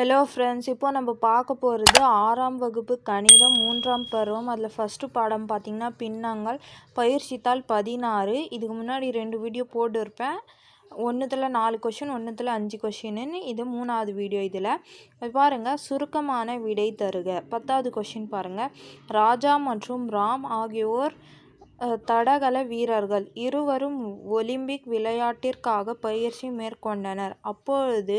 Hello friends இப்போ நம்ம பார்க்க போகிறது ஆறாம் வகுப்பு கணிதம் மூன்றாம் பருவம். அதில் ஃபஸ்ட்டு பாடம் பார்த்திங்கன்னா பின்னாங்கல் பயிற்சித்தாள் பதினாறு. இதுக்கு முன்னாடி ரெண்டு வீடியோ போட்டிருப்பேன். ஒன்றுத்தில் நாலு கொஷின் ஒன்றுத்தில் அஞ்சு கொஷின்னு இது மூணாவது வீடியோ இதில். பாருங்கள் சுருக்கமான விடை தருக. பத்தாவது கொஷின் பாருங்கள் ராஜா மற்றும் ராம் ஆகியோர் தடகள வீரர்கள் இருவரும் ஒலிம்பிக் விளையாட்டிற்காக பயிற்சி மேற்கொண்டனர். அப்பொழுது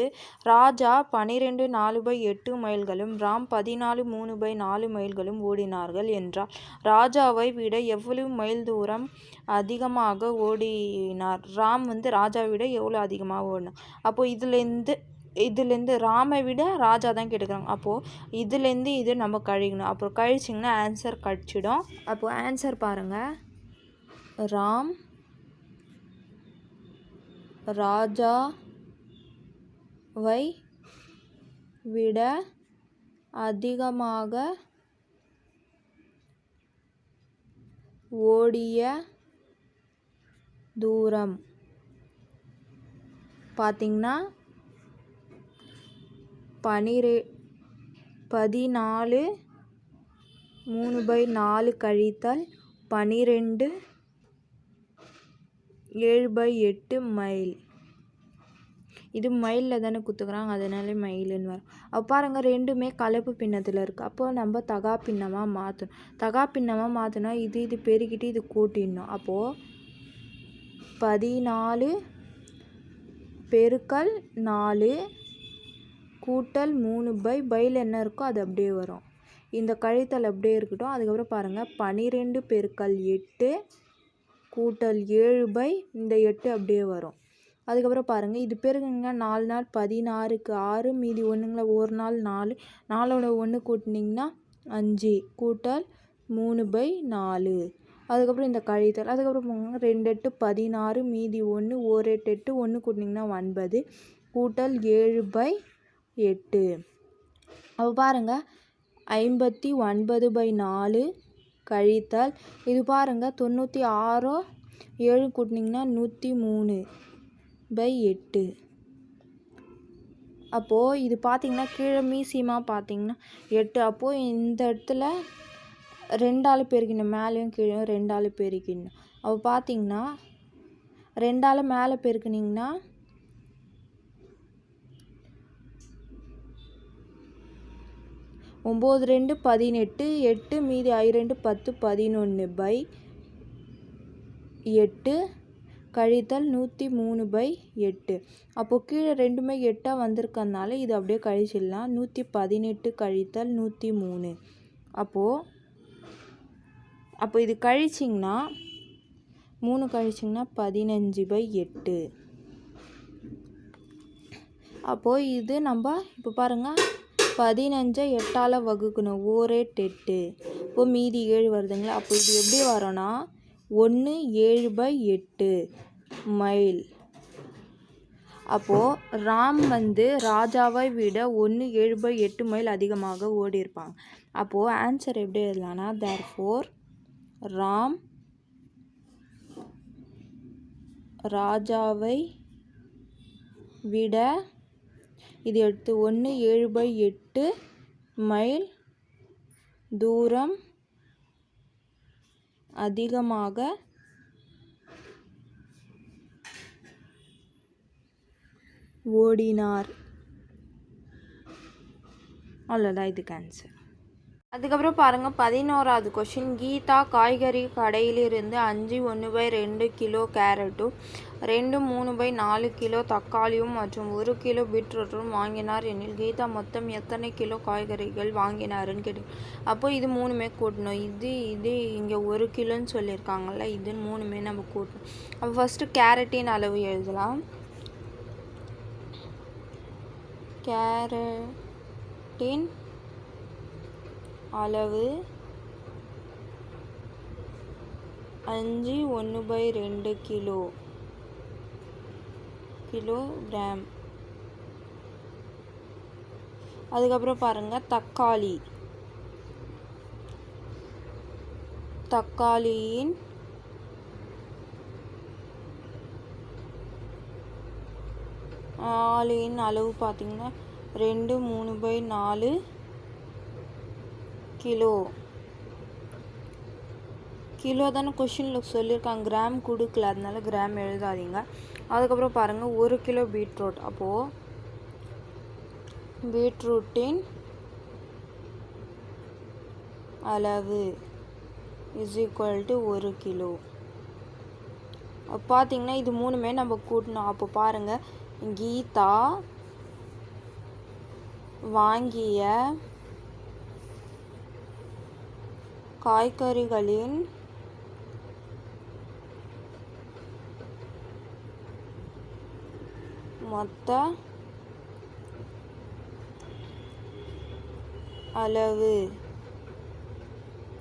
ராஜா பனிரெண்டு நாலு பை எட்டு மைல்களும் ராம் பதினாலு மூணு பை நாலு மைல்களும் ஓடினார்கள் என்றார். ராஜாவை விட எவ்வளவு மைல் தூரம் அதிகமாக ஓடினார்? ராம் வந்து ராஜாவை விட எவ்வளோ அதிகமாக ஓடினார்? அப்போ இதுலேருந்து இதுலேருந்து ராமை விட ராஜா தான் கேட்டுக்கிறாங்க அப்போது இதுலேருந்து இது நம்ம கழிக்கணும். அப்புறம் கழிச்சிங்கன்னா ஆன்சர் கழிச்சிடும் அப்போது ஆன்சர் பாருங்கள் ராம் ராஜாவை விட அதிகமாக ஓடிய தூரம். பார்த்திங்கன்னா பனிரெ பதினாலு மூணு பை நாலு கழித்தல் பனிரெண்டு ஏழு பை எட்டு மைல். இது மயிலில் தானே குத்துக்கிறாங்க அதனால மயிலுன்னு வரும். அப்போ பாருங்கள் ரெண்டுமே கலப்பு பின்னத்தில் இருக்குது அப்போ நம்ம தகா பின்னமாக மாற்றணும் தகா பின்னமாக மாற்றினா இது இது பெருக்கிட்டு இது கூட்டிடணும். அப்போது பதினாலு பெருக்கல் நாலு கூட்டல் மூணு பை. பையில் என்ன இருக்கோ அது அப்படியே வரும். இந்த கழித்தல் அப்படியே இருக்கட்டும். அதுக்கப்புறம் பாருங்கள் பனிரெண்டு பெருக்கல் எட்டு கூட்டல் ஏழு பை இந்த எட்டு அப்படியே வரும். அதுக்கப்புறம் பாருங்கள் இது பெருக்குங்க நாலு நாள் பதினாறுக்கு ஆறு மீதி ஒன்றுங்களா ஒரு நாள் நாலு நாலோட ஒன்று கூட்டினீங்கன்னா அஞ்சு கூட்டல் மூணு பை நாலு. அதுக்கப்புறம் இந்த கழித்தல் அதுக்கப்புறம் போங்க ரெண்டு எட்டு பதினாறு மீதி ஒன்று ஒரு எட்டு எட்டு ஒன்று கூட்டினீங்கன்னா ஒன்பது கூட்டல் ஏழு பை எட்டு. அப்போ பாருங்கள் ஐம்பத்தி ஒன்பது பை நாலு கழித்தல் இது பாருங்கள் தொண்ணூற்றி ஆறோ ஏழு கூட்டினீங்கன்னா நூற்றி மூணு பை எட்டு. அப்போது இது பார்த்திங்கன்னா கீழே மீசியமாக பார்த்தீங்கன்னா எட்டு. அப்போது இந்த இடத்துல ரெண்டாள் பெருக்கணும் மேலேயும் கீழேயும் ரெண்டாள் பெருக்கணும் அப்போ பார்த்திங்கன்னா ரெண்டாள் மேலே பெருக்குனிங்கன்னா ஒம்பது ரெண்டு பதினெட்டு எட்டு மீதி ஐ ரெண்டு பத்து பதினொன்று பை எட்டு கழித்தல் நூற்றி மூணு பை எட்டு. அப்போது கீழே ரெண்டுமே எட்டாக வந்திருக்கனால இது அப்படியே கழிச்சிடலாம். நூற்றி பதினெட்டு கழித்தல் நூற்றி மூணு. அப்போது அப்போ இது கழிச்சிங்கன்னா மூணு கழிச்சிங்கன்னா பதினஞ்சு பை எட்டு. அப்போது இது நம்ம இப்போ பாருங்கள் பதினஞ்சை எட்டால் வகுக்கணும். ஓரே எட்டு இப்போ மீதி ஏழு வருதுங்களா? அப்போ இது எப்படி வரோன்னா ஒன்று ஏழு பை எட்டு மைல். அப்போது ராம் வந்து ராஜாவை விட ஒன்று ஏழு பை எட்டு மைல் அதிகமாக ஓடியிருப்பாங்க. அப்போது ஆன்சர் எப்படி எழுதலாம்னா தேர் ஃபோர் ராம் ராஜாவை விட இது எடுத்து ஒன்று ஏழு பை எட்டு மைல் தூரம் அதிகமாக ஓடினார். அவ்வளோதான் இதுக்கு ஆன்சர் அதுக்கப்புறம் பாருங்கள் பதினோராவது கொஷின் கீதா காய்கறி கடையிலிருந்து அஞ்சு ஒன்று பை ரெண்டு கிலோ கேரட்டும் ரெண்டு மூணு பை நாலு கிலோ தக்காளியும் மற்றும் ஒரு கிலோ பீட்ரூட்டும் வாங்கினார் எனில் கீதா மொத்தம் எத்தனை கிலோ காய்கறிகள் வாங்கினாருன்னு கேட்டு அப்போ இது மூணுமே கூட்டணும். இது இது இங்கே ஒரு கிலோன்னு சொல்லியிருக்காங்கல்ல இது மூணுமே நம்ம கூட்டணும். அப்போ ஃபஸ்ட்டு கேரட்டின் அளவு எழுதலாம். கேரட்டின் அளவு அஞ்சு ஒன்று பை ரெண்டு கிலோ. கிலோகிராம் அதுக்கப்புறம் பாருங்கள் தக்காளி. தக்காளியின் ஆளியின் அளவு பார்த்திங்கன்னா ரெண்டு மூணு பை நாலு கிலோ. கிலோ தானே கொஷினில் சொல்லியிருக்காங்க. கிராம் கொடுக்கல. அதனால கிராம் எழுதாதீங்க. அதுக்கப்புறம் பாருங்கள் ஒரு கிலோ பீட்ரூட். அப்போது பீட்ரூட்டின் அளவு இஸ் ஈக்குவல் டு ஒரு கிலோ. பார்த்தீங்கன்னா இது மூணுமே நம்ம கூட்டணும். அப்போ பாருங்கள் கீதா வாங்கிய காய்கறிகளின் மொத்த அளவு.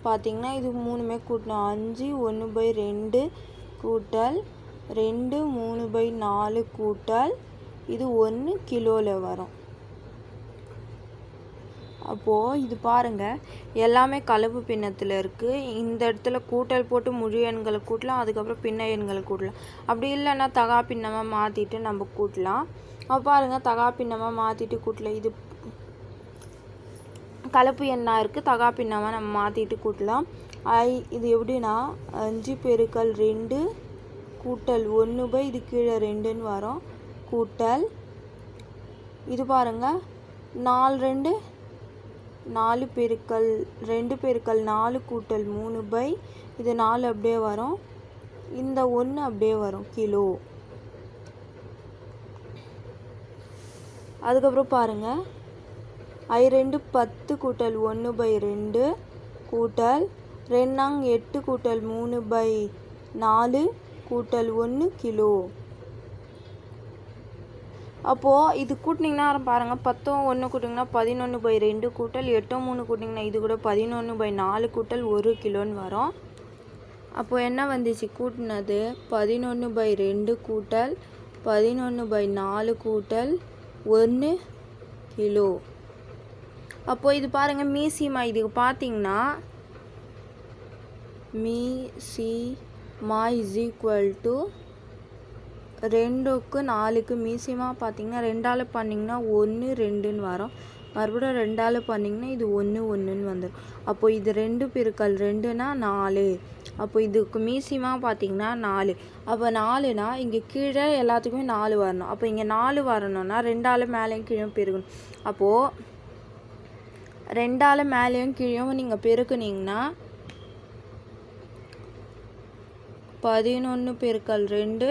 பார்த்திங்கன்னா இது மூணுமே கூட்டணும் அஞ்சு ஒன்று பை ரெண்டு கூட்டல் ரெண்டு மூணு பை நாலு கூட்டல் இது ஒன்று கிலோவில் வரும். அப்போது இது பாருங்கள் எல்லாமே கலப்பு பின்னத்தில் இருக்குது இந்த இடத்துல கூட்டல் போட்டு முழு எண்களை கூட்டலாம் அதுக்கப்புறம் பின்ன எண்களை கூட்டலாம். அப்படி இல்லைன்னா தகா பின்னமாக மாற்றிட்டு நம்ம கூட்டலாம். அப்போ பாருங்கள் தகா பின்னமாக மாற்றிட்டு கூட்டலாம் இது கலப்பு எண்ணாக இருக்குது தகா பின்னமாக நம்ம மாற்றிட்டு கூட்டலாம். ஐ இது எப்படின்னா அஞ்சு பெருக்கல் ரெண்டு கூட்டல் ஒன்று பை இது கீழே ரெண்டுன்னு வரும். கூட்டல் இது பாருங்கள் நாலு ரெண்டு நாலு பெருக்கல் ரெண்டு பெருக்கல் நாலு கூட்டல் மூணு பை இது நாலு அப்படியே வரும். இந்த ஒன்று அப்படியே வரும் கிலோ. அதுக்கப்புறம் பாருங்கள் ஐ ரெண்டு பத்து கூட்டல் ஒன்று பை ரெண்டு கூட்டல் ரெண்டாங் எட்டு கூட்டல் மூணு பை நாலு கூட்டல் ஒன்று கிலோ. அப்போது இது கூட்டினீங்கன்னா பாருங்கள் பத்தும் ஒன்று கூட்டிங்கன்னா பதினொன்று பை ரெண்டு கூட்டல் எட்டும் மூணு கூட்டிங்கன்னா இது கூட பதினொன்று பை நாலு கூட்டல் ஒரு கிலோன்னு வரும். அப்போது என்ன வந்துச்சு? கூட்டினது பதினொன்று பை ரெண்டு கூட்டல் பதினொன்று பை நாலு கூட்டல் ஒன்று கிலோ. அப்போது இது பாருங்கள் மீசிமா இதுக்கு பார்த்தீங்கன்னா மீ சி மா இஸ் ஈக்குவல் டு ரெண்டுக்கு நாலுக்கு மீசியமாக பார்த்தீங்கன்னா ரெண்டால் பண்ணிங்கன்னா ஒன்று ரெண்டுன்னு வரும். மறுபடியும் ரெண்டால் பண்ணிங்கன்னா இது ஒன்று ஒன்றுன்னு வந்துடும் அப்போ இது ரெண்டு பெருக்கல் ரெண்டுனா நாலு. அப்போ இதுக்கு மீசியமாக பார்த்தீங்கன்னா நாலு. அப்போ நாலுனா இங்கே கீழே எல்லாத்துக்குமே நாலு வரணும். அப்போ இங்கே நாலு வரணும்னா ரெண்டால் மேலேயும் கீழே பெருகணும். அப்போது ரெண்டால் மேலேயும் கீழேயும் நீங்கள் பெருக்குனீங்கன்னா பதினொன்று பெருக்கல் ரெண்டு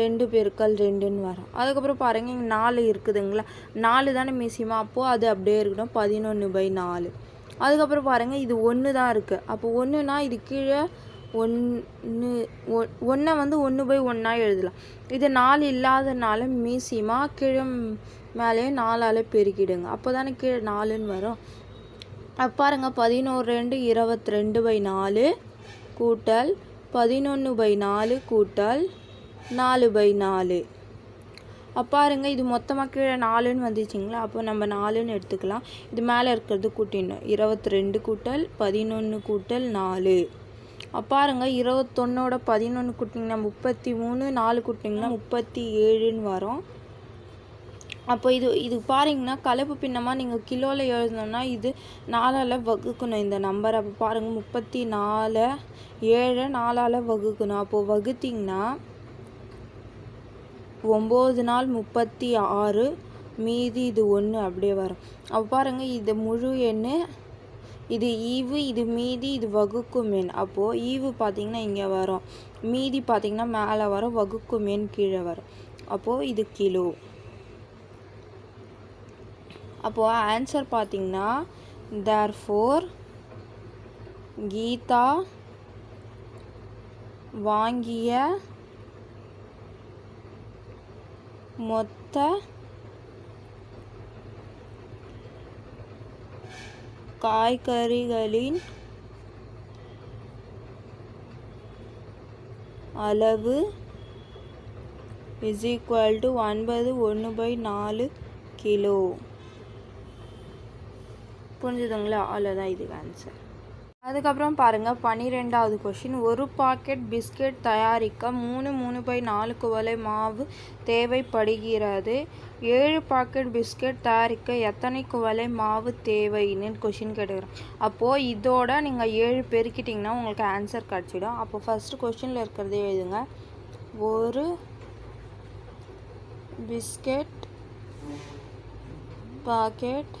ரெண்டு பெருக்கல் ரெண்டுன்னு வரும். அதுக்கப்புறம் பாருங்கள் இங்கே நாலு இருக்குதுங்களா? நாலு தானே மிசிமா அப்போது அது அப்படியே இருக்கட்டும். பதினொன்று பை நாலு. அதுக்கப்புறம் பாருங்கள் இது ஒன்று தான் இருக்குது அப்போ ஒன்றுனா இது கீழே ஒன்று ஒன்றை வந்து ஒன்று பை ஒன்றா எழுதலாம். இது நாலு இல்லாதனால மீசிமா கீழே மேலேயே நாலால் பெருக்கிடுங்க. அப்போ தானே கீழே நாலுன்னு வரும். அப்போ பாருங்கள் பதினோரு ரெண்டு இருபத்தி ரெண்டு பை நாலு கூட்டல் பதினொன்று பை நாலு கூட்டல் நாலு பை நாலு. பாருங்க இது மொத்தமாக கீழே நாலுன்னு வந்துச்சிங்களா? அப்போ நம்ம நாலுன்னு எடுத்துக்கலாம். இது மேலே இருக்கிறது கூட்டிடணும். இருபத்தி ரெண்டு கூட்டல் பதினொன்று கூட்டல் நாலு. பாருங்க இருபத்தொன்னோட பதினொன்று கூட்டிங்கன்னா முப்பத்தி மூணு நாலு கூட்டிங்கன்னா முப்பத்தி ஏழுன்னு வரும். அப்போ இது இது பாருங்கன்னா கலப்பு பின்னமாக நீங்கள் கிலோவில் எழுதணும்னா இது நாலால் வகுக்கணும் இந்த நம்பர் அப்போ பாருங்கள் முப்பத்தி நாலு ஏழை நாலால் வகுக்கணும். அப்போது வகுத்திங்கன்னா ஒம்பது நாள் முப்பத்தி ஆறு மீதி இது ஒன்று அப்படியே வரும். அப்போ பாருங்கள் இது முழு எண் இது ஈவு இது மீதி இது வகுக்கும் எண் அப்போது ஈவு பார்த்திங்கன்னா இங்கே வரும். மீதி பார்த்திங்கன்னா மேலே வரும் வகுக்கும் எண் கீழே வரும். அப்போது இது கிலோ. அப்போது ஆன்சர் பார்த்திங்கன்னா தேர் ஃபோர் கீதா வாங்கிய மொத்த காய்கறிகளின் அளவு இஸ் ஈக்குவல் டு ஒன்பது ஒன்று பை நாலு கிலோ. புரிஞ்சுதுங்களா? அவ்வளோதான் இதுக்கு ஆன்சர் அதுக்கப்புறம் பாருங்கள் பன்னிரெண்டாவது கொஷின் ஒரு பாக்கெட் பிஸ்கெட் தயாரிக்க மூணு மூணு பை நாலு குவளை மாவு தேவைப்படுகிறது. ஏழு பாக்கெட் பிஸ்கெட் தயாரிக்க எத்தனை குவளை மாவு தேவைன்னு கொஷின் கேட்டுக்கிறேன் அப்போது இதோட நீங்கள் ஏழு பெருக்கிட்டிங்கன்னா உங்களுக்கு ஆன்சர் கிடச்சிடும். அப்போ ஃபஸ்ட்டு கொஷினில் இருக்கிறதே எழுதுங்க. ஒரு பிஸ்கெட் பாக்கெட்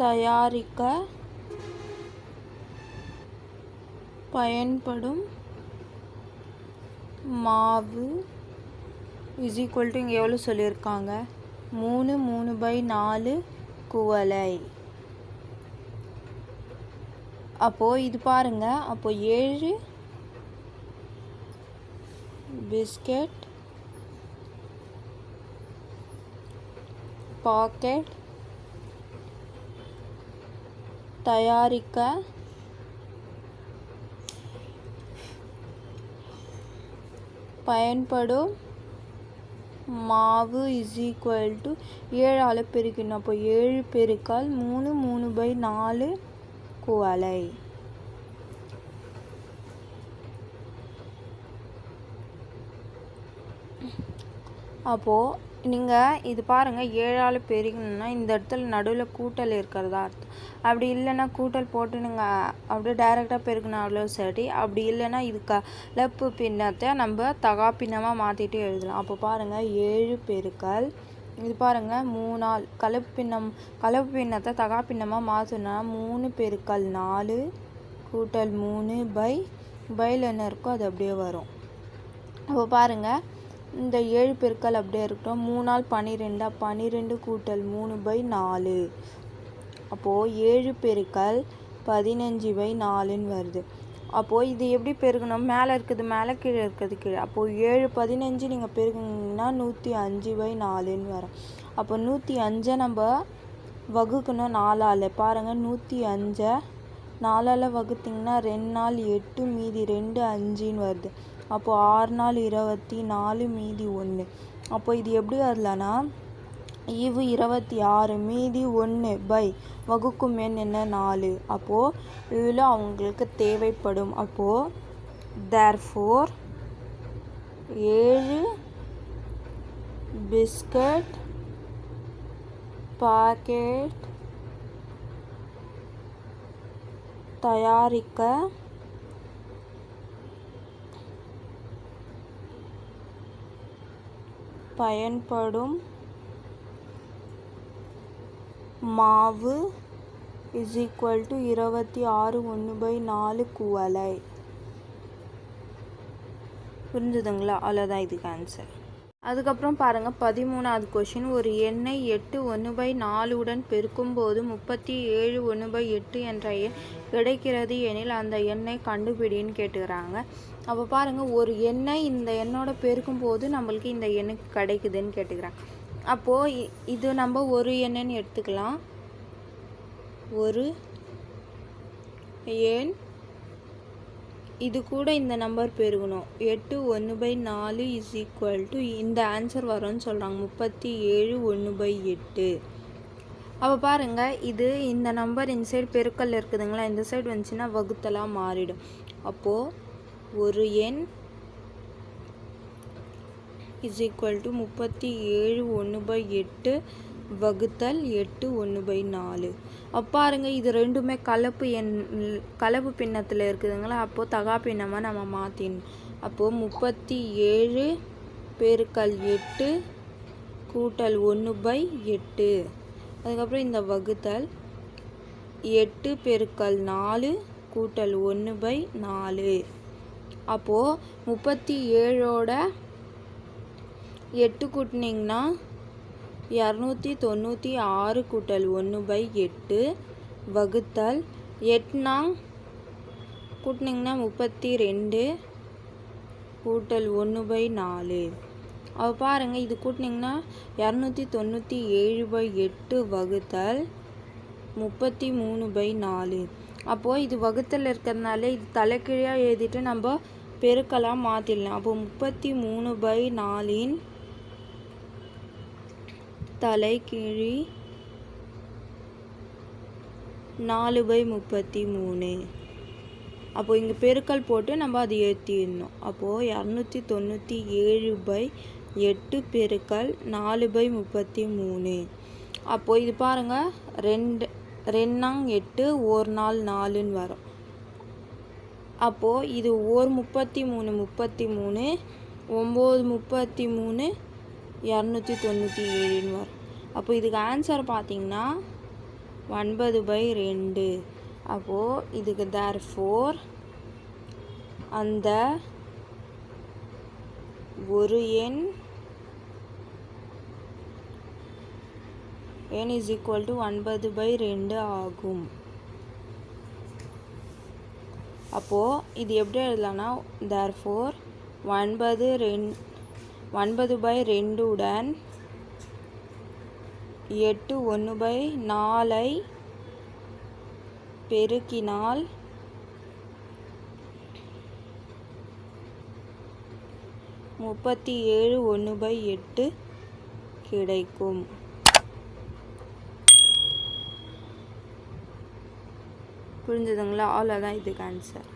தயாரிக்க பயன்படும் மாவு. இஸ் ஈக்குவல் டு இங்கே எவ்வளோ சொல்லியிருக்காங்க? மூணு மூணு பை நாலு குவலை அப்போது இது பாருங்க அப்போது ஏழு பிஸ்கெட் பாக்கெட் தயாரிக்க பயன்படும் மாவு இஸ் ஈக்குவல் டு ஏழால் பெருக்கணும் அப்போ ஏழு பெருக்கால் மூணு மூணு பை நாலு குவலை அப்போது நீங்கள் இது பாருங்கள் ஏழால் பெருகணும்னா இந்த இடத்துல நடுவில் கூட்டல் இருக்கிறதா அர்த்தம். அப்படி இல்லைன்னா கூட்டல் போட்டு நீங்கள் அப்படியே டைரெக்டாக பெருக்கினாலும் சரி அப்படி இல்லைன்னா இது கலப்பு பின்னத்தை நம்ம தகா பின்னமாக மாற்றிட்டு எழுதலாம். அப்போ பாருங்கள் ஏழு பெருக்கல் இது பாருங்கள் மூணால் கலப்பு பின்னம் கலப்பு பின்னத்தை தகா பின்னமாக மாற்றணும்னா மூணு பெருக்கல் நாலு கூட்டல் மூணு பை பையில் என்ன இருக்கோ அது அப்படியே வரும். அப்போ பாருங்கள் இந்த ஏழு பெருக்கல் அப்படியே இருக்கட்டும். மூணால் பன்னிரெண்டா பன்னிரெண்டு கூட்டல் மூணு பை நாலு. அப்போது ஏழு பெருக்கல் பதினஞ்சு பை நாலுன்னு வருது. அப்போது இது எப்படி பெருக்கணும் மேலே இருக்குது மேலே கீழே இருக்கிறது கீழே. அப்போது ஏழு பதினஞ்சு நீங்கள் பெருக்குனீங்கன்னா நூற்றி அஞ்சு பை நாலுன்னு வரும். அப்போ நூற்றி அஞ்சை நம்ம வகுக்கணும் நாலால். பாருங்கள் நூற்றி அஞ்சை நாலால் வகுத்திங்கன்னா ரெண்டு நாள் எட்டு மீதி ரெண்டு அஞ்சுன்னு வருது. அப்போது ஆறு நாள் இருபத்தி நாலு மீதி ஒன்று. அப்போ இது எப்படி வரலன்னா ஈவு இருபத்தி ஆறு மீதி ஒன்று பை வகுக்கும் எண் என்ன? நாலு. அப்போது இதில் அவங்களுக்கு தேவைப்படும். அப்போது தேர் ஃபோர் ஏழு பிஸ்கட் பாக்கெட் தயாரிக்க பயன்படும் மாவு இஸ் ஈக்குவல் டு இருபத்தி ஆறு ஒன்று பை நாலு குவலை புரிஞ்சுதுங்களா? அவ்வளோதான் இதுக்கு ஆன்சர் அதுக்கப்புறம் பாருங்கள் பதிமூணாவது கொஷின் ஒரு எண்ணை எட்டு ஒன்று பை நாலுடன் பெருக்கும்போது முப்பத்தி ஏழு ஒன்று பை எட்டு என்ற எண் கிடைக்கிறது எனில் அந்த எண்ணை கண்டுபிடின்னு கேட்டுக்கிறாங்க. அப்போ பாருங்கள் ஒரு எண்ணை இந்த எண்ணோட பெருக்கும்போது நம்மளுக்கு இந்த எண்ணுக்கு கிடைக்குதுன்னு கேட்டுக்கிறாங்க. அப்போது இது நம்ம ஒரு எண்ணுன்னு எடுத்துக்கலாம். ஒரு எண் இது கூட இந்த நம்பர் பெருகணும். எட்டு ஒன்று பை நாலு இஸ் ஈக்குவல் டு இந்த ஆன்சர் வரும்னு சொல்கிறாங்க முப்பத்தி ஏழு ஒன்று பை எட்டு. அப்போ பாருங்கள் இது இந்த நம்பர் இந்த சைடு பெருக்கல் இருக்குதுங்களா? இந்த சைடு வந்துச்சுன்னா வகுத்தலாக மாறிடும். அப்போது ஒரு எண் இஸ் ஈக்குவல் டு முப்பத்தி ஏழு ஒன்று பை எட்டு வகுத்தல் எட்டு ஒன்று பை நாலு. அப்பாருங்க இது ரெண்டுமே கலப்பு எண் கலப்பு பின்னத்தில் இருக்குதுங்களா? அப்போது தகா பின்னமாக நம்ம மாற்றிடணும் அப்போது முப்பத்தி ஏழு பெருக்கல் எட்டு கூட்டல் ஒன்று பை எட்டு. அதுக்கப்புறம் இந்த வகுத்தல் எட்டு பெருக்கல் நாலு கூட்டல் ஒன்று பை நாலு. அப்போது முப்பத்தி ஏழோட எட்டு கூட்டினீங்கன்னா இரநூத்தி தொண்ணூற்றி ஆறு கூட்டல் ஒன்று பை எட்டு வகுத்தல் எட்னாங் கூட்டினீங்கன்னா முப்பத்தி ரெண்டு கூட்டல் ஒன்று பை நாலு. அவ பாருங்கள் இது கூட்டினீங்கன்னா இரநூத்தி தொண்ணூற்றி ஏழு பை எட்டு வகுத்தல் முப்பத்தி மூணு பை நாலு. அப்போது இது வகுத்தல் இருக்கிறதுனால இது தலைக்கீழாக எழுதிட்டு நம்ம பெருக்கலாம் மாற்றிடலாம் அப்போ முப்பத்தி மூணு பை நாலின் தலைகீழி நாலு பை முப்பத்தி மூணு. அப்போது இங்கே பெருக்கல் போட்டு நம்ம அதை ஏற்றிடணும் அப்போது இரநூத்தி தொண்ணூற்றி ஏழு பை எட்டு பெருக்கல் நாலு பை முப்பத்தி மூணு. அப்போது இது பாருங்கள் ரெண்டு ரெண்டாங் எட்டு ஒரு நாள் நாலுன்னு வரும். அப்போது இது ஒரு முப்பத்தி மூணு முப்பத்தி மூணு ஒம்பது முப்பத்தி மூணு இரநூத்தி தொண்ணூற்றி ஏழுன்னு வரும். அப்போ இதுக்கு ஆன்சர் பார்த்தீங்கன்னா ஒன்பது பை ரெண்டு. அப்போது இதுக்கு தேர் ஃபோர் அந்த ஒரு எண் என் இஸ் ஈக்குவல் டு ஒன்பது பை ரெண்டு ஆகும். அப்போது இது எப்படி எழுதலாம்னா தேர் ஃபோர் ஒன்பது ரெண் ஒன்பது பை ரெண்டு உடன் எட்டு ஒன்று பை நாலை பெருக்கினால் முப்பத்தி ஏழு ஒன்று பை எட்டு கிடைக்கும். புரிஞ்சுதுங்களா? அவ்வளோதான் இதுக்கு ஆன்சர்